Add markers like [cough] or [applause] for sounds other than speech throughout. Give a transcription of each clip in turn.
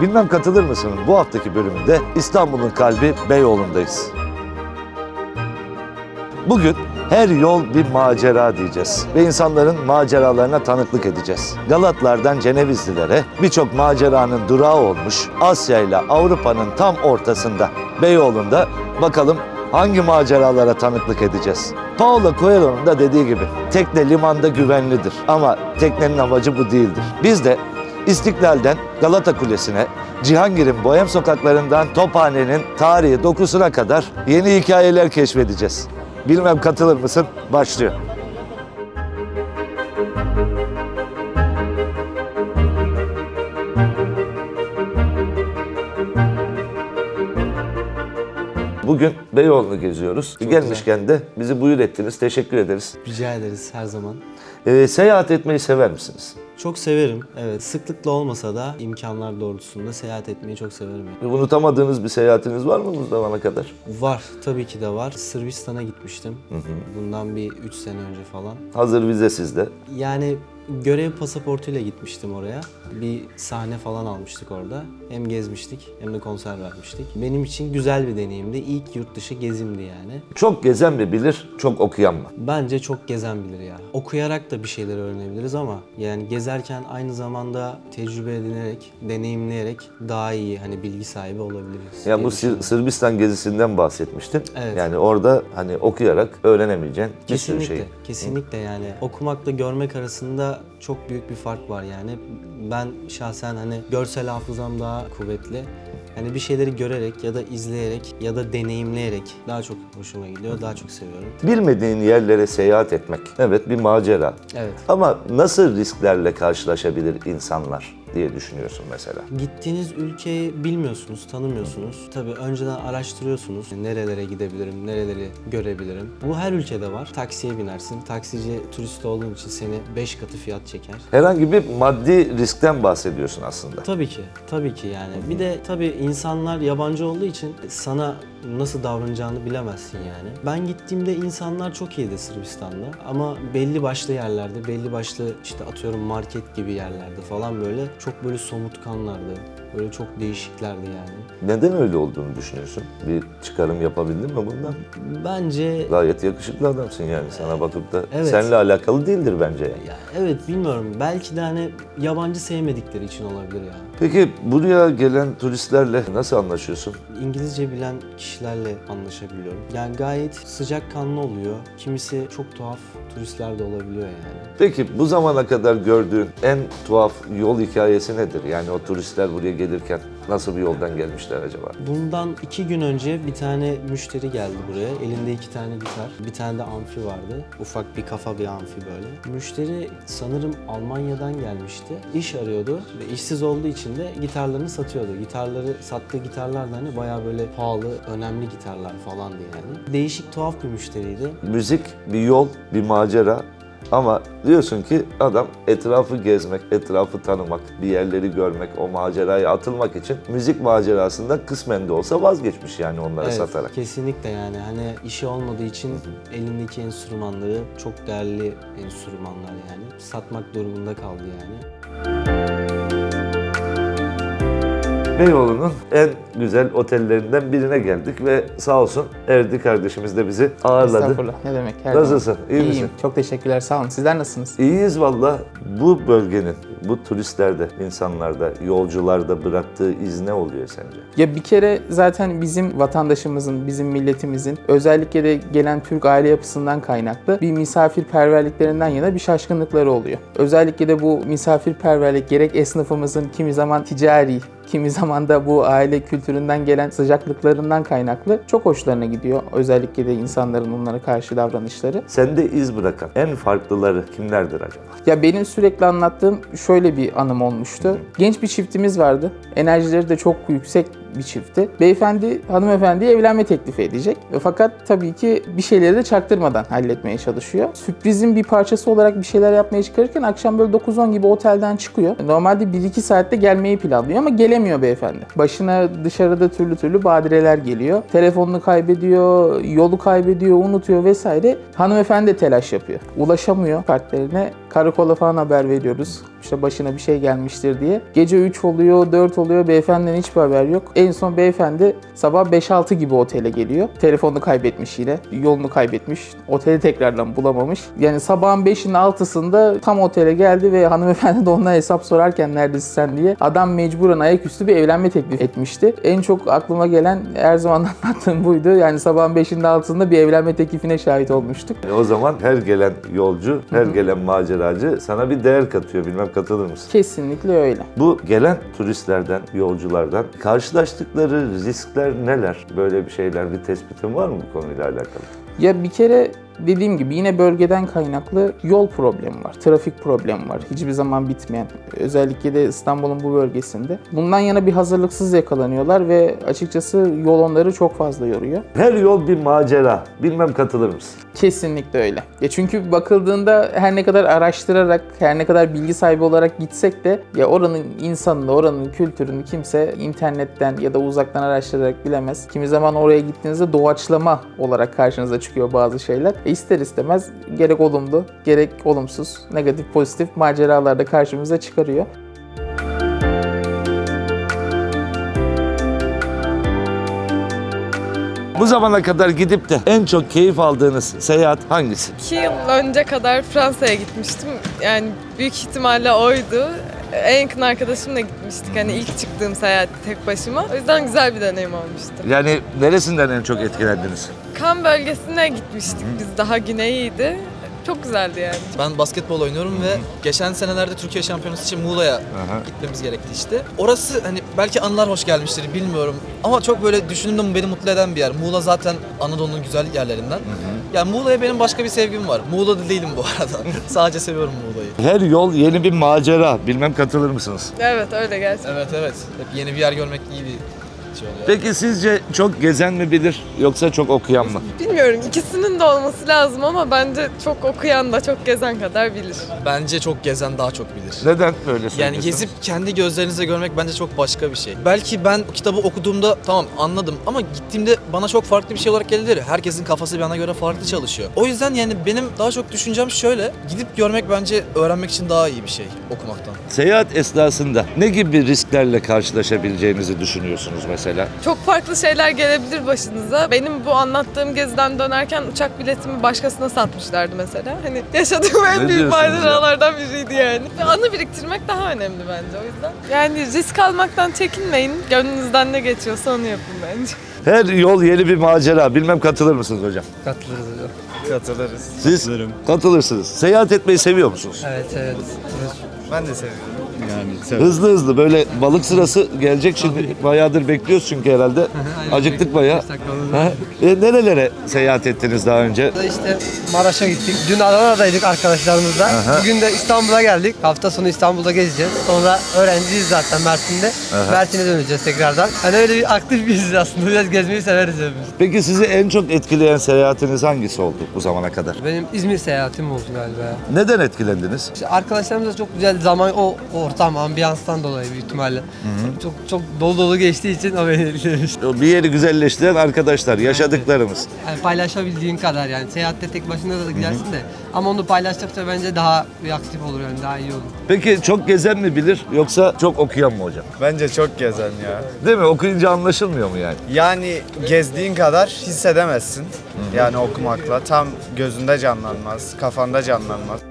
Bilmem katılır mısın? Bu haftaki bölümünde İstanbul'un kalbi Beyoğlu'ndayız. Bugün her yol bir macera diyeceğiz ve insanların maceralarına tanıklık edeceğiz. Galatlardan Cenevizlilere birçok maceranın durağı olmuş Asya ile Avrupa'nın tam ortasında Beyoğlu'nda bakalım hangi maceralara tanıklık edeceğiz. Paulo Coelho'nun da dediği gibi tekne limanda güvenlidir ama teknenin amacı bu değildir. Biz de İstiklal'den Galata Kulesi'ne, Cihangir'in bohem sokaklarından Tophane'nin tarihi dokusuna kadar yeni hikayeler keşfedeceğiz. Bilmem katılır mısın? Başlıyor. Bugün Beyoğlu'nu geziyoruz. Gelmişken de bizi buyur ettiniz. Teşekkür ederiz. Rica ederiz her zaman. Ee, seyahat etmeyi sever misiniz? Çok severim. Evet. Sıklıkla olmasa da imkanlar doğrultusunda seyahat etmeyi çok severim. yani. Unutamadığınız bir seyahatiniz var mı bu zamana kadar? Var. Tabii ki de var. Sırbistan'a gitmiştim. Bundan bir 3 sene önce falan. Hazır vize sizde. Yani görev pasaportuyla gitmiştim oraya. Bir sahne falan almıştık orada. Hem gezmiştik hem de konser vermiştik. Benim için güzel bir deneyimdi. İlk yurt dışı gezimdi yani. Çok gezen mi bilir, çok okuyan mı? Bence çok gezen bilir ya. Okuyarak da bir şeyler öğrenebiliriz ama yani gezerken aynı zamanda tecrübe edinerek, deneyimleyerek daha iyi hani bilgi sahibi olabiliriz. Ya bu. Sır- Sırbistan gezisinden bahsetmiştin. Evet. Yani orada hani okuyarak öğrenemeyeceğin bir sürü Kesinlikle, şey. kesinlikle yani okumakla görmek arasında çok büyük bir fark var yani. Ben şahsen hani görsel hafızam daha kuvvetli. Hani bir şeyleri görerek ya da izleyerek ya da deneyimleyerek daha çok hoşuma gidiyor, daha çok seviyorum. Bilmediğin yerlere seyahat etmek. Evet bir macera. Evet. Ama nasıl risklerle karşılaşabilir insanlar diye düşünüyorsun mesela. Gittiğiniz ülkeyi bilmiyorsunuz, tanımıyorsunuz. Tabii önceden araştırıyorsunuz. Nerelere gidebilirim, nereleri görebilirim. Bu her ülkede var. Taksiye binersin. Taksici turist olduğun için seni 5 katı fiyat çeker. Herhangi bir maddi riskten bahsediyorsun aslında. Tabii ki, tabii ki yani. Bir de tabii insanlar yabancı olduğu için sana nasıl davranacağını bilemezsin yani. Ben gittiğimde insanlar çok iyiydi Sırbistan'da ama belli başlı yerlerde, belli başlı işte atıyorum market gibi yerlerde falan böyle çok böyle somutkanlardı. Böyle çok değişiklerdi yani. Neden öyle olduğunu düşünüyorsun? Bir çıkarım yapabildin mi bundan? Bence Gayet yakışıklı adamsın yani sana bakıp da Evet. seninle alakalı değildir bence yani. ya evet bilmiyorum belki de hani yabancı sevmedikleri için olabilir yani. Peki buraya gelen turistlerle nasıl anlaşıyorsun? İngilizce bilen kişilerle anlaşabiliyorum. Yani gayet sıcakkanlı oluyor. Kimisi çok tuhaf turistler de olabiliyor yani. Peki bu zamana kadar gördüğün en tuhaf yol hikayesi nedir? Yani o turistler buraya gelirken nasıl bir yoldan gelmişler acaba? Bundan iki gün önce bir tane müşteri geldi buraya. Elinde iki tane gitar. Bir tane de amfi vardı. Ufak bir kafa bir amfi böyle. Müşteri sanırım Almanya'dan gelmişti. İş arıyordu ve işsiz olduğu için de gitarlarını satıyordu. Gitarları, sattığı gitarlar da hani bayağı böyle pahalı, önemli gitarlar falandı yani. Değişik tuhaf bir müşteriydi. Müzik bir yol, bir macera ama diyorsun ki adam etrafı gezmek, etrafı tanımak, bir yerleri görmek, o maceraya atılmak için müzik macerasında kısmen de olsa vazgeçmiş yani onları Evet, satarak. kesinlikle yani hani işi olmadığı için elindeki enstrümanları çok değerli enstrümanlar yani satmak durumunda kaldı yani. Beyoğlu'nun en güzel otellerinden birine geldik ve sağ olsun Erdi kardeşimiz de bizi ağırladı. Estağfurullah. Ne demek? Her Nasılsın? İyi İyiyim. misin? Çok teşekkürler. Sağ olun. Sizler nasılsınız? İyiyiz valla. Bu bölgenin, bu turistlerde, insanlarda, yolcularda bıraktığı iz ne oluyor sence? Ya bir kere zaten bizim vatandaşımızın, bizim milletimizin özellikle de gelen Türk aile yapısından kaynaklı bir misafirperverliklerinden yana bir şaşkınlıkları oluyor. Özellikle de bu misafirperverlik gerek esnafımızın kimi zaman ticari, kimi zaman da bu aile kültüründen gelen sıcaklıklarından kaynaklı çok hoşlarına gidiyor. Özellikle de insanların onlara karşı davranışları. Sende iz bırakan en farklıları kimlerdir acaba? Ya benim sürekli anlattığım şöyle bir anım olmuştu. Genç bir çiftimiz vardı. Enerjileri de çok yüksek bir çifti. Beyefendi hanımefendiye evlenme teklifi edecek. Fakat tabii ki bir şeyleri de çaktırmadan halletmeye çalışıyor. Sürprizin bir parçası olarak bir şeyler yapmaya çıkarırken akşam böyle 9-10 gibi otelden çıkıyor. Normalde 1-2 saatte gelmeyi planlıyor ama gelemiyor beyefendi. Başına dışarıda türlü türlü badireler geliyor. Telefonunu kaybediyor, yolu kaybediyor, unutuyor vesaire. Hanımefendi de telaş yapıyor. Ulaşamıyor partnerine. Karakola falan haber veriyoruz. İşte başına bir şey gelmiştir diye. Gece 3 oluyor, 4 oluyor. Beyefendiden hiçbir haber yok. En son beyefendi sabah 5-6 gibi otele geliyor. Telefonunu kaybetmiş yine. Yolunu kaybetmiş. Oteli tekrardan bulamamış. Yani sabahın 5'inin 6'sında tam otele geldi ve hanımefendi de ondan hesap sorarken neredesin sen diye. Adam mecburen ayaküstü bir evlenme teklif etmişti. En çok aklıma gelen her zaman [laughs] anlattığım buydu. Yani sabahın 5'inde 6'sında bir evlenme teklifine şahit olmuştuk. E, O zaman her gelen yolcu, her gelen maceracı sana bir değer katıyor. Bilmem katılır mısın? Kesinlikle öyle. Bu gelen turistlerden, yolculardan karşılaştıkları riskler neler? Böyle bir şeyler, bir tespitin var mı bu konuyla alakalı? Ya bir kere dediğim gibi yine bölgeden kaynaklı yol problemi var, trafik problemi var. Hiçbir zaman bitmeyen. Özellikle de İstanbul'un bu bölgesinde. Bundan yana bir hazırlıksız yakalanıyorlar ve açıkçası yol onları çok fazla yoruyor. Her yol bir macera. Bilmem katılır mısın? Kesinlikle öyle. Ya çünkü bakıldığında her ne kadar araştırarak, her ne kadar bilgi sahibi olarak gitsek de ya oranın insanını, oranın kültürünü kimse internetten ya da uzaktan araştırarak bilemez. Kimi zaman oraya gittiğinizde doğaçlama olarak karşınıza çıkıyor bazı şeyler. E ister istemez gerek olumlu, gerek olumsuz, negatif, pozitif maceralar da karşımıza çıkarıyor. Bu zamana kadar gidip de en çok keyif aldığınız seyahat hangisi? İki yıl önce kadar Fransa'ya gitmiştim. Yani büyük ihtimalle oydu. En yakın arkadaşımla gitmiştik. Hani ilk çıktığım seyahat tek başıma. O yüzden güzel bir deneyim olmuştu. Yani neresinden en çok etkilendiniz? Kan bölgesine gitmiştik biz. Daha güneyiydi. Çok güzeldi yani. Ben basketbol oynuyorum ve geçen senelerde Türkiye Şampiyonası için Muğla'ya gitmemiz gerekti işte. Orası hani belki anılar hoş gelmiştir bilmiyorum ama çok böyle düşündüğümde beni mutlu eden bir yer. Muğla zaten Anadolu'nun güzel yerlerinden. Yani Muğla'ya benim başka bir sevgim var. Muğla'da değilim bu [laughs] arada. Sadece seviyorum Muğla'yı. Her yol yeni bir macera. Bilmem katılır mısınız? Evet öyle gerçekten. Evet evet. Hep yeni bir yer görmek iyi bir. Peki sizce çok gezen mi bilir yoksa çok okuyan mı? Bilmiyorum ikisinin de olması lazım ama bence çok okuyan da çok gezen kadar bilir. Bence çok gezen daha çok bilir. Neden böyle söylüyorsun? Yani gezip kendi gözlerinizle görmek bence çok başka bir şey. Belki ben kitabı okuduğumda tamam anladım ama gittiğimde bana çok farklı bir şey olarak gelir. Herkesin kafası bana göre farklı çalışıyor. O yüzden yani benim daha çok düşüncem şöyle. Gidip görmek bence öğrenmek için daha iyi bir şey okumaktan. Seyahat esnasında ne gibi risklerle karşılaşabileceğinizi düşünüyorsunuz mesela? Çok farklı şeyler gelebilir başınıza. Benim bu anlattığım geziden dönerken uçak biletimi başkasına satmışlardı mesela. Hani yaşadığım en Ne büyük diyorsunuz ya? maceralardan biriydi yani. Ve anı biriktirmek daha önemli bence o yüzden. Yani risk almaktan çekinmeyin. Gönlünüzden ne geçiyorsa onu yapın bence. Her yol yeni bir macera. Bilmem katılır mısınız hocam? Katılırız hocam. Katılırız. Siz katılırsınız. Seyahat etmeyi seviyor musunuz? Evet evet. Ben de seviyorum. Yani Hızlı hızlı böyle balık sırası gelecek şimdi bayağıdır bekliyoruz çünkü herhalde. [laughs] Acıktık bayağı. Ha? E, nerelere seyahat ettiniz daha önce? işte Maraş'a gittik. Dün Adana'daydık arkadaşlarımızla. Bugün de İstanbul'a geldik. Hafta sonu İstanbul'da gezeceğiz. Sonra öğrenciyiz zaten Mersin'de. Mersin'e döneceğiz tekrardan. Hani öyle bir aktif biriz aslında. Biraz gezmeyi severiz hepimiz. Peki sizi en çok etkileyen seyahatiniz hangisi oldu bu zamana kadar? Benim İzmir seyahatim oldu galiba. Neden etkilendiniz? İşte arkadaşlarımızla çok güzel zaman, o ortam, ambiyanstan dolayı büyük ihtimalle. Çok çok dolu dolu geçtiği için o beni etkilemiş. [laughs] Bir yeri güzelleştiren arkadaşlar, yaşadıklarımız. Yani paylaşabildiğin kadar yani. Seyahatte tek başına da gidersin de. Ama onu paylaştıkça bence daha bir aktif olur yani daha iyi olur. Peki çok gezen mi bilir yoksa çok okuyan mı hocam? Bence çok gezen ya. Değil mi? Okuyunca anlaşılmıyor mu yani? Yani gezdiğin kadar hissedemezsin. Yani okumakla tam gözünde canlanmaz, kafanda canlanmaz.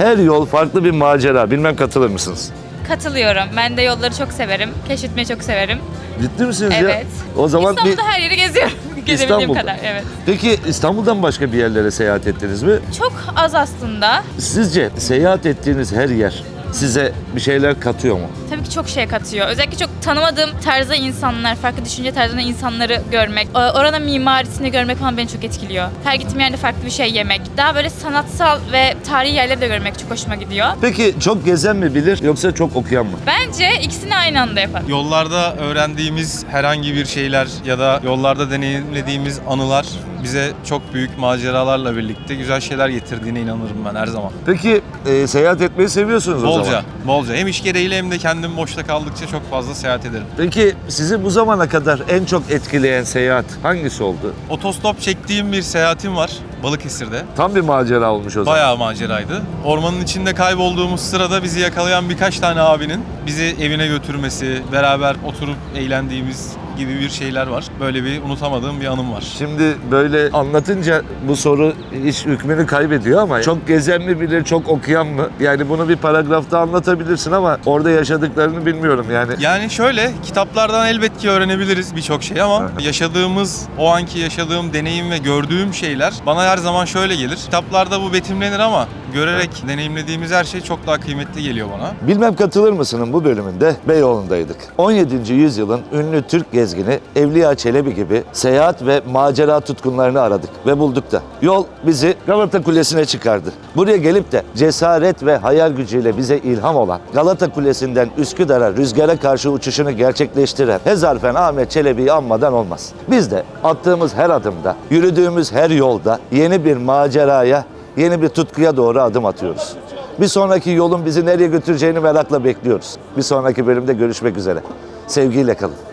Her yol farklı bir macera. Bilmem katılır mısınız? Katılıyorum. Ben de yolları çok severim. Keşfetmeyi çok severim. Ciddi misiniz ya? Evet. O zaman bir... İstanbul'da her yeri geziyorum. [laughs] Gezebildiğim İstanbul'da. kadar. Evet. Peki İstanbul'dan başka bir yerlere seyahat ettiniz mi? Çok az aslında. Sizce seyahat ettiğiniz her yer size bir şeyler katıyor mu? Tabii ki çok şey katıyor. Özellikle çok tanımadığım tarzda insanlar, farklı düşünce tarzında insanları görmek, oranın mimarisini görmek falan beni çok etkiliyor. Her gittiğim yerde farklı bir şey yemek. Daha böyle sanatsal ve tarihi yerleri de görmek çok hoşuma gidiyor. Peki çok gezen mi bilir yoksa çok okuyan mı? Bence ikisini aynı anda yapar. Yollarda öğrendiğimiz herhangi bir şeyler ya da yollarda deneyimlediğimiz anılar bize çok büyük maceralarla birlikte güzel şeyler getirdiğine inanırım ben her zaman. Peki e, seyahat etmeyi seviyorsunuz o Bolca, zaman. bolca. Hem iş gereğiyle hem de kendim boşta kaldıkça çok fazla seyahat ederim. Peki sizi bu zamana kadar en çok etkileyen seyahat hangisi oldu? Otostop çektiğim bir seyahatim var Balıkesir'de. Tam bir macera olmuş o zaman. Bayağı maceraydı. Ormanın içinde kaybolduğumuz sırada bizi yakalayan birkaç tane abinin bizi evine götürmesi, beraber oturup eğlendiğimiz gibi bir şeyler var. Böyle bir unutamadığım bir anım var. Şimdi böyle anlatınca bu soru hiç hükmünü kaybediyor ama çok gezen mi bilir, çok okuyan mı? Yani bunu bir paragrafta anlatabilirsin ama orada yaşadıklarını bilmiyorum yani. Yani şöyle, kitaplardan elbet ki öğrenebiliriz birçok şey ama yaşadığımız, o anki yaşadığım deneyim ve gördüğüm şeyler bana her zaman şöyle gelir. Kitaplarda bu betimlenir ama görerek deneyimlediğimiz her şey çok daha kıymetli geliyor bana. Bilmem katılır mısının bu bölümünde Beyoğlu'ndaydık. 17. yüzyılın ünlü Türk gezgini Evliya Çelebi gibi seyahat ve macera tutkunlarını aradık ve bulduk da. Yol bizi Galata Kulesi'ne çıkardı. Buraya gelip de cesaret ve hayal gücüyle bize ilham olan Galata Kulesi'nden Üsküdar'a rüzgara karşı uçuşunu gerçekleştiren Hezarfen Ahmet Çelebi'yi anmadan olmaz. Biz de attığımız her adımda, yürüdüğümüz her yolda yeni bir maceraya, yeni bir tutkuya doğru adım atıyoruz. Bir sonraki yolun bizi nereye götüreceğini merakla bekliyoruz. Bir sonraki bölümde görüşmek üzere. Sevgiyle kalın.